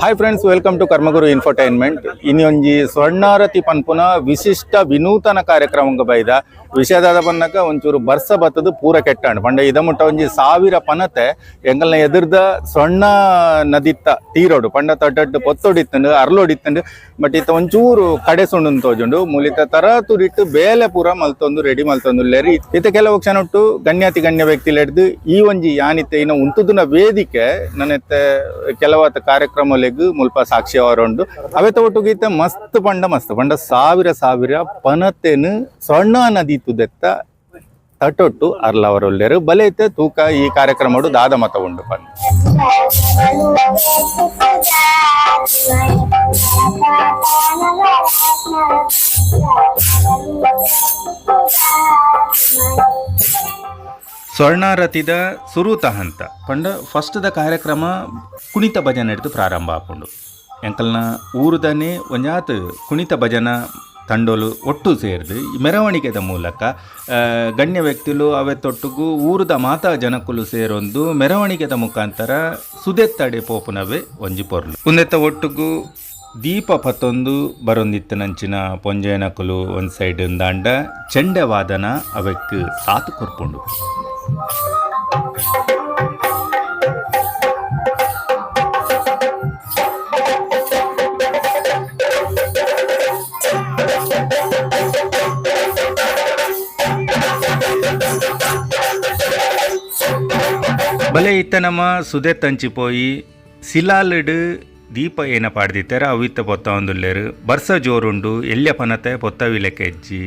Hi friends welcome to Karmaguru infotainment ಇನ್ನೊಂಜಿ ಸ್ವರ್ಣಾರತಿ ಪನ್ಪುನ ವಿಶಿಷ್ಟ ವಿನೂತನ ಕಾರ್ಯಕ್ರಮಕ್ಕೆ ಬೈದ ವಿಷಯದಾದ ಪನ್ನಕ ಒಂಚೂರು ಬರ್ಸ ಬತ್ತದು ಪೂರ ಕೆಟ್ಟಾಂಡ್ ಪಂಡ ಇದ ಮುಟ್ಟ ಒಂಜಿ ಸಾವಿರ ಪನತೆ ಎಂಗಲ್ನ ಎದುರ್ದ ಸಣ್ಣ ನದಿತ್ತ, ತೀರೋಡು. ಪಂಡ ತೊಟ್ಟಟ್ಟು ಪೊತ್ತೊಡಿತ್ತಂಡು, ಅರ್ಲೊಡಿತ್ತಂಡು, ಬಟ್ ಇತ್ತ ಒಂಚೂರು ಕಡೆ ಸುಂಡು ತೋಜುಂಡು. ಮೂಲಿತ ತರ ತುರಿಟ್ಟು ಬೇಲೆ ಪೂರ ಮಲ್ತೊಂದು, ರೆಡಿ ಮಲ್ತೊಂದು ಲೇರಿ. ಇತ್ತ ಕೆಲವು ಕ್ಷಣ ಉಟ್ಟು ಗಣ್ಯಾತಿ ಗಣ್ಯ ವ್ಯಕ್ತಿ ಹಿಡ್ದು ಈ ಒಂಜಿ ಯಾನಿತ್ತೆ ಇನ್ನು ಉಂತುದಿನ ವೇದಿಕೆ ನನ್ನತ್ತೆ ಕೆಲವತ್ತ ಕಾರ್ಯಕ್ರಮ ಲೆಗ್ ಮುಲ್ಪ ಸಾಕ್ಷಿ ಅವರುಂಡು ಅವೆತ ಒಟ್ಟುಗೀತ ಮಸ್ತ್ ಪಂಡ ಮಸ್ತ್. ಪಂಡ ಸಾವಿರ ಸಾವಿರ ಪನತೆನು ಸಣ್ಣ ನದಿ ತುದೆತ್ತ ತಟೊಟ್ಟು ಅರ್ಲವರೊಲ್ಲೆರು. ಬಲೆ ಇತ್ತೆ, ತೂಕ, ಈ ಕಾರ್ಯಕ್ರಮ ದಾದ ಮತ ಉಂಡು ಪಂಡ ಸ್ವರ್ಣಾರತಿದ ಸುರೂತ ಹಂತ. ಪಂಡ ಫಸ್ಟ್ದ ಕಾರ್ಯಕ್ರಮ ಕುಣಿತ ಭಜನೆ ಹಿಡಿದು ಪ್ರಾರಂಭ ಆಪುಂಡು. ಎಂಕಲ್ನ ಊರುದನೆ ಒಂಜಾತ್ ಕುಣಿತ ಭಜನ ತಂಡೋಲು ಒಟ್ಟು ಸೇರಿದು. ಮೆರವಣಿಗೆದ ಮೂಲಕ ಗಣ್ಯ ವ್ಯಕ್ತಿಲು ಅವೆತ್ತೊಟ್ಟಿಗೂ ಊರದ ಮಾತಾ ಜನಕುಲು ಸೇರೊಂದು ಮೆರವಣಿಗೆದ ಮುಖಾಂತರ ಸುದೆತ್ತಡೆ ಪೋಪುನವೇ ಒಂಜಿ ಪೊರ್ಲು ಉಂದೆತ್ತ ಒಟ್ಟುಗೂ ದೀಪ ಪತ್ತೊಂದು ಬರೊಂದಿತ್ತನಂಚಿನ ಪೊಂಜೆನಕುಲು ಒಂದು ಸೈಡ್ ದಾಂಡ, ಚೆಂಡೆ ವಾದನ ಅವಕ್ಕೆ ಸಾತು ಕೊರ್ಪುಂಡು. ಬಲೆ ಇತ್ತ ನಮ್ಮ ಸುದೆ ತಂಚಿಪೋಯಿ ಸಿಲಾಲಡ್ ದೀಪ ಏನ ಪಾಡ್ದಿತ್ತಾರೆ ಅವಿತ್ತ ಪೊತ್ತ ಒಂದುಲ್ಲೇರು. ಬರ್ಸ ಜೋರುಂಡು, ಎಲ್ಯ ಪನತೆ ಪೊತ್ತವಿಲೆಕ್ಕೆ ಹೆಜ್ಜಿ.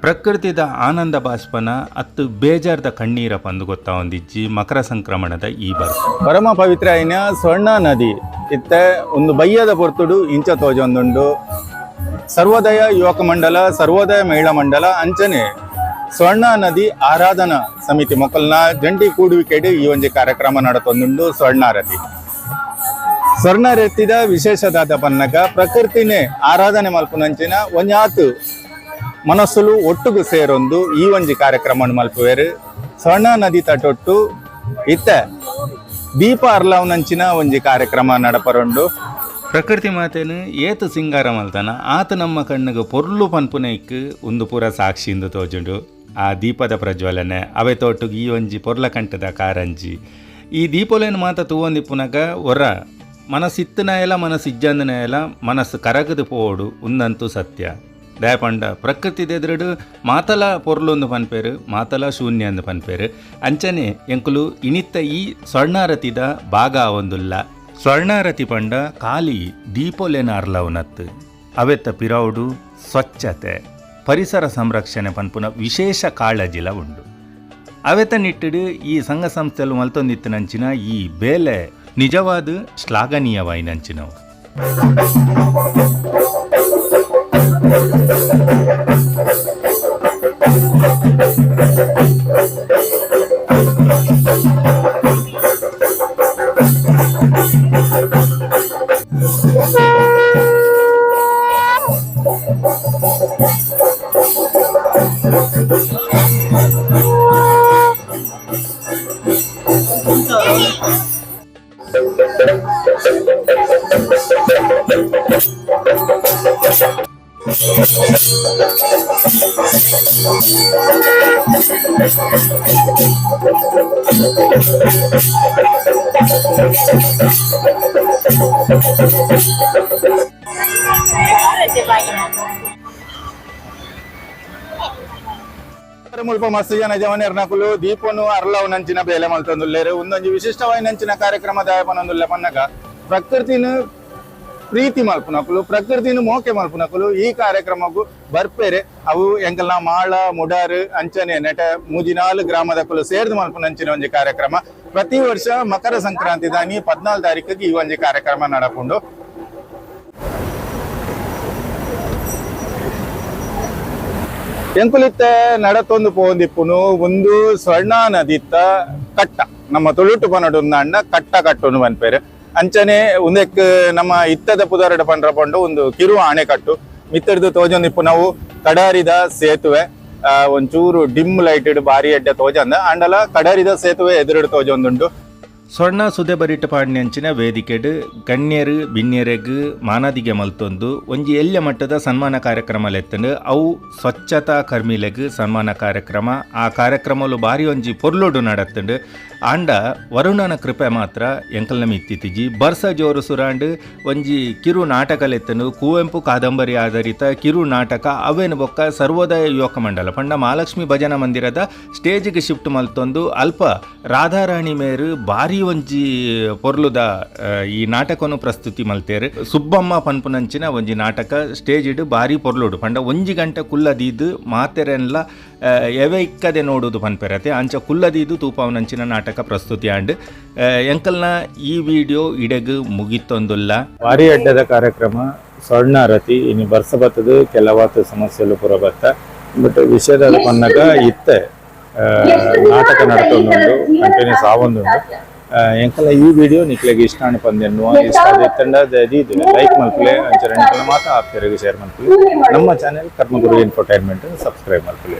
ಪ್ರಕೃತಿದ ಆನಂದ ಬಾಷ್ಪನ ಅತ್ತು ಬೇಜಾರ್ದ ಕಣ್ಣೀರ ಪಂದು ಗೊತ್ತಾ ಒಂದಿಜ್ಜಿ ಮಕರ ಸಂಕ್ರಮಣದ ಈ ಬರ್ಸ. ಪರಮ ಪವಿತ್ರ ಐನ ಸ್ವರ್ಣ ನದಿ. ಇತ್ತೆ ಒಂದು ಬಯ್ಯದ ಪೊರ್ತುಡು ಇಂಚ ತೋಜೊಂದುಂಡು. ಸರ್ವೋದಯ ಯುವಕ ಮಂಡಲ ಸರ್ವೋದಯ ಮಹಿಳಾ ಮಂಡಲ ಅಂಚನೆ. ಸ್ವರ್ಣ ನದಿ ಆರಾಧನಾ ಸಮಿತಿ ಮೊಕ್ಕಲ್ನ ಜಂಟಿ ಕೂಡುವಿಕೆಡು ಈ ಒಂದು ಕಾರ್ಯಕ್ರಮ ನಡತೊಂದುಂಡು ಸ್ವರ್ಣಾರತಿ ಸ್ವರ್ಣರೆತ್ತಿದ ವಿಶೇಷದಾದ ಪನ್ನಗ ಪ್ರಕೃತಿನೇ ಆರಾಧನೆ ಮಲ್ಪುನಂಚಿನ ಒಂಜಾತು ಮನಸ್ಸುಲು ಒಟ್ಟುಗೂ ಸೇರೊಂದು ಈ ಒಂಜಿ ಕಾರ್ಯಕ್ರಮ ಮಲ್ಪುವೆರು. ಸ್ವರ್ಣ ನದಿ ತಟೊಟ್ಟು ಇತ್ತ ದೀಪ ಅರ್ಲವನಂಚಿನ ಒಂಜಿ ಕಾರ್ಯಕ್ರಮ ನಡಪರೊಂಡು. ಪ್ರಕೃತಿ ಮಾತೇನು ಏತ ಸಿಂಗಾರ ಮಲ್ತನ, ಆತ ನಮ್ಮ ಕಣ್ಣಿಗೆ ಪೊರ್ಲು ಪನ್ಪುನೈಕ್ ಒಂದು ಪೂರ ಸಾಕ್ಷಿಯಿಂದ ತೋಜುಂಡು. ಆ ದೀಪದ ಪ್ರಜ್ವಲನೆ, ಅವೆ ತೋಟುಗೆ ಈ ಒಂಜಿ ಪೊರ್ಲ ಕಾರಂಜಿ. ಈ ದೀಪೊಲೆನ್ ಮಾತ ತೂವೊಂದಿಪ್ಪುನಗ ಹೊರ ಮನಸ್ಸಿತ್ತನ ಎಲ್ಲ ಮನಸ್ಸು ಇಜ್ಜಂದನ ಎಲ್ಲ ಮನಸ್ಸು ಕರಗದು ಪೋಡು ಉಂದಂತೂ ಸತ್ಯ. ದಯಪಂಡ ಪ್ರಕೃತಿ ದೆದ್ರಡು ಮಾತಲ ಪೊರ್ಲೊಂದು ಪನ್ಪೇರು, ಮಾತಲ ಶೂನ್ಯ ಅಂದು ಪನ್ಪೇರು. ಅಂಚನೆ, ಎಂಕುಲು ಇನಿತ್ತ ಈ ಸ್ವರ್ಣಾರತಿದ ಭಾಗ ಒಂದುಲ್ಲ ಸ್ವರ್ಣಾರತಿ ಪಂಡ, ಖಾಲಿ ದೀಪೊಲೆನ ಅರ್ಲವನತ್ತು ಅವೆತ್ತ ಪಿರೌಡು ಸ್ವಚ್ಛತೆ. ಪರಿಸರ ಸಂರಕ್ಷಣೆ ಪನ್ಪುನ ವಿಶೇಷ ಕಾಳಜಿಲ ಉಂಡು ಅವೆತ ನಿಟ್ಟಿಡು ಈ ಸಂಘ ಸಂಸ್ಥೆಲು ಮಲ್ತೊಂದಿತ್ತಿನಂಚಿನ ಈ ಬೇಲೆ ನಿಜವಾದ ಶ್ಲಾಘನೀಯವಾಯಿನಂಚಿನವು ಮುಲ್ಪ ಮಸ್ತ್ ಜನ ಜವನ ಎರ್ನಕುಲು ದೀಪನು ಅರ್ಲವನಂಚಿನ ಬೇಲೆ ಮಲ್ತೊಂದುಲ್ಲೇರು ಒಂದೊಂಜಿ ವಿಶಿಷ್ಟವಾಯಿನಂಚಿನ ಕಾರ್ಯಕ್ರಮ ದಾಯಪನೊಂದುಲ್ಲೆ ಪನ್ನಗ ಪ್ರಕೃತಿನ ಪ್ರೀತಿ ಮಲ್ಪುನಕುಲು ಪ್ರಕೃತಿನ ಮೋಕೆ ಮಲ್ಪುನಕುಲು ಈ ಕಾರ್ಯಕ್ರಮಕ್ಕೂ ಬರ್ಪೇರೆ. ಅವು ಎಂಕಲ್ನ ಮಾಳ, ಮುಡಾರು, ಅಂಚನೆ, ನೆಟ ಮೂಜಿನಾಲು ಗ್ರಾಮದ ಕುಲು ಸೇರ್ದು ಮಲ್ಪುನಂಚಿನ ಒಂಜಿ ಕಾರ್ಯಕ್ರಮ. ಪ್ರತಿ ವರ್ಷ ಮಕರ ಸಂಕ್ರಾಂತಿ ದಾನಿ ಪದ್ನಾಲ್ಕು ತಾರೀಕಿಗೆ ಈ ಒಂಜಿ ಕಾರ್ಯಕ್ರಮ ನಡಪುಂಡು. ಎಂಕುಲಿತ್ತ ನಡತೊಂದು ಪೋಂದಿಪ್ಪುನು, ಒಂದು ಸ್ವರ್ಣ ನದಿತ್ತ ಕಟ್ಟ. ನಮ್ಮ ತುಳುಟು ಪನಡು ಅಣ್ಣ ಕಟ್ಟ ಕಟ್ಟುನು ಪನ್ಪೇರು ಅಂಚನೆ ಉಂದೆಕ್ ನಮ್ಮ ಇತ್ತದ ಪುದಾರಡ ಪಂಡ್ರ ಪಂಡು ಒಂದು ಕಿರು ಆಣೆಕಟ್ಟು. ಮಿತ್ತರ್ದು ತೋಜೊಂದಿಪ್ಪು ನಾವು ಕಡಾರಿದ ಸೇತುವೆ ಒಂಚೂರು ಡಿಮ್ ಲೈಟೆಡ್ ಬಾರಿ ಎಡ್ಡೆ ತೋಜಂದ. ಆಂಡಲ ಕಡಾರಿದ ಸೇತುವೆ ಎದುರುಡು ತೋಜೊಂದುಂಡು ಸುದೆ ಬರಿಟ್ ಪಾಡ್ನಂಚಿನ ವೇದಿಕೆಡ್ ಗಣ್ಯರು ಬಿನ್ಯರೆಗ್ ಮಾನದಿಗೆ ಮಲ್ತೊಂದು, ಒಂಜಿ ಎಲ್ಯ ಮಟ್ಟದ ಸನ್ಮಾನ ಕಾರ್ಯಕ್ರಮ ಲೆತ್ತಂಡು. ಅವು ಸ್ವಚ್ಛತಾ ಕರ್ಮಿಲೆಗ್ ಸನ್ಮಾನ ಕಾರ್ಯಕ್ರಮ. ಆ ಕಾರ್ಯಕ್ರಮಲು ಬಾರಿ ಒಂಜಿ ಪೊರ್ಲೋಡು ನಡತ್ತಂಡು. ಆಂಡ ವರುಣನ ಕೃಪೆ ಮಾತ್ರ ಎಂಕಲ್ನ ಮಿತ್ತಿತಿಜಿ ಬರ್ಸ ಜೋರು ಸುರಾಂಡ್, ಒಂಜಿ ಕಿರು ನಾಟಕ ಲೆತ್ತನು ಕುವೆಂಪು ಕಾದಂಬರಿ ಆಧಾರಿತ ಕಿರು ನಾಟಕ, ಅವೇನು ಬೊಕ್ಕ ಸರ್ವೋದಯ ಯುವಕ ಮಂಡಲ. ಪಂಡ ಮಹಾಲಕ್ಷ್ಮಿ ಭಜನಾ ಮಂದಿರದ ಸ್ಟೇಜಿಗೆ ಶಿಫ್ಟ್ ಮಲ್ತೊಂದು. ಅಲ್ಪ ರಾಧಾರಾಣಿ ಮೇರು ಬಾರಿ ಒಂಜಿ ಪೊರ್ಲುದ ಈ ನಾಟಕನು ಪ್ರಸ್ತುತಿ ಮಲ್ತೇರು. ಸುಬ್ಬಮ್ಮ ಪನ್ಪುನಂಚಿನ ಒಂಜಿ ನಾಟಕ ಸ್ಟೇಜ್ ಇಡು ಬಾರಿ ಪೊರ್ಲುಡು. ಪಂಡ ಒಂಜಿ ಗಂಟೆ ಕುಲ್ಲದೀದು ಮಾತೆರೆನ್ಲ ಎವೆ ಇಕ್ಕದೆ ನೋಡುದು ಪನ್ಪೆರತೆ. ಅಂಚ ಕುಲ್ಲದೀದು ತೂಪವನಂಚಿನ ನಾಟಕ ಪ್ರಸ್ತುತಿ ಆಂಡ್ ಎಂಕಲ್ನ ಈ ವಿಡಿಯೋ ಇಡೆಗ್ ಮುಗಿತೊಂದುಲ್ಲ ಭಾರಿ ಅಡ್ಡದ ಕಾರ್ಯಕ್ರಮ. ಸ್ವರ್ಣಾರತಿ ಇನ್ನು ಬರ್ಸ ಬತ್ತದು ಕೆಲವಾತು ಸಮಸ್ಯೆಲು ಪೂರ ಬತ್ತ ಬಟ್ ವಿಷಯದ ಪನ್ನಗ ಇತ್ತೆ ನಾಟಕ ನಡತೊಂದುಂಡು ಕಂಟಿನ್ಯೂಸ್ ಆವೊಂದುಂಡು. ಆ, ಎಂಕಲ ಈ ವಿಡಿಯೋ ನಿಕ್ಲೆಗೆ ಇಷ್ಟ ಅನ್ಪಂದೆನ್ನುವ ಇಷ್ಟ ಆದಿತ್ತಂಡ ಇದು ಲೈಕ್ ಮಲ್ಪಲೆ ಅಂಚರ ಮಾತ್ರ ಆಪ್ತರಿಗೆ ಶೇರ್ ಮಲ್ಪಲೆ ನಮ್ಮ ಚಾನೆಲ್ ಕರ್ಮಗುರು ಎಂಟರ್ಟೈನ್ಮೆಂಟ್ ಸಬ್ಸ್ಕ್ರೈಬ್ ಮಲ್ಪಲೆ